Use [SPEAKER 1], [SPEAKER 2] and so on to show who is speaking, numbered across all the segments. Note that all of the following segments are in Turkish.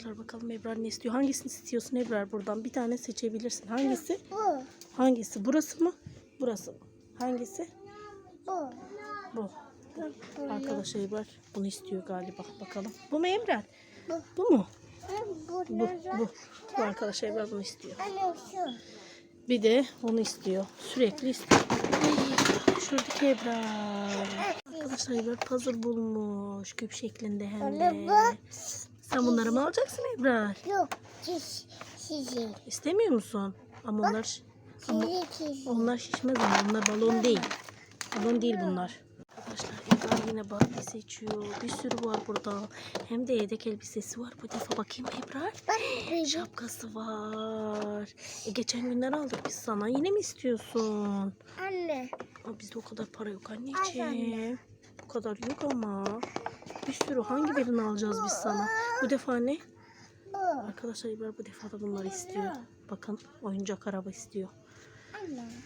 [SPEAKER 1] Arkadaşlar bakalım Ebrar ne istiyor? Hangisini istiyorsun Ebrar buradan? Bir tane seçebilirsin. Hangisi?
[SPEAKER 2] Bu.
[SPEAKER 1] Hangisi? Burası mı? Burası mı? Hangisi?
[SPEAKER 2] Bu.
[SPEAKER 1] Bu. Arkadaşlar Ebrar bunu istiyor galiba. Bakalım. Bu mu Ebrar?
[SPEAKER 2] Bu.
[SPEAKER 1] Bu mu?
[SPEAKER 2] Bu.
[SPEAKER 1] Bu. Bu. Bu arkadaşlar Ebrar bunu istiyor. Bir de onu istiyor. Sürekli istiyor. Şuradaki Ebrar. Arkadaşlar Ebrar puzzle bulmuş. Küp şeklinde hem de. Sen bunları mı alacaksın Ebrar?
[SPEAKER 2] Yok. Şişi.
[SPEAKER 1] İstemiyor musun? Ama onlar ama onlar şişmez ama onlar balon değil. Balon değil bunlar. Arkadaşlar Ebrar yine Barbie seçiyor. Bir sürü var burada. Hem de yedek elbisesi var. Bu defa bakayım Ebrar.
[SPEAKER 2] Bak.
[SPEAKER 1] Şapkası var. E, geçen günler aldık biz sana. Yine mi istiyorsun?
[SPEAKER 2] Anne.
[SPEAKER 1] Ama bizde o kadar para yok anneciğim. Bu kadar yok ama. Bir sürü hangi birini alacağız biz sana? Bu defa ne? Arkadaşlar İbrahim bu defa da bunları istiyor. Bakın oyuncak araba istiyor.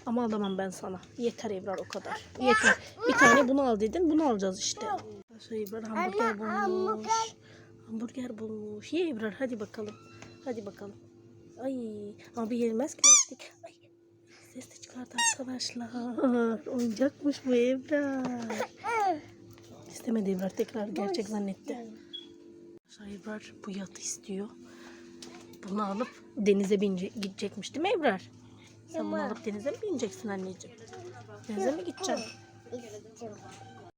[SPEAKER 1] Ama alamam ben sana. Yeter Ebrar o kadar. Yeter. Bir tane bunu al dedin. Bunu alacağız işte. Arkadaşlar Ebrar hamburger bulmuş.
[SPEAKER 2] hamburger.
[SPEAKER 1] Bulmuş. Ye Ebrar hadi bakalım. Hadi bakalım. Ay ama bir yenmez ki lastik. Ay ses de çıkardı arkadaşlar. Oyuncakmış bu Ebrar. İstemedi Ebrar tekrar gerçek zannetti. Ebrar bu yatı istiyor. Bunu alıp denize bince gidecekmiş değil mi Ebrar? Sen bunu alıp denize mi bineceksin anneciğim? Denize mi gideceksin?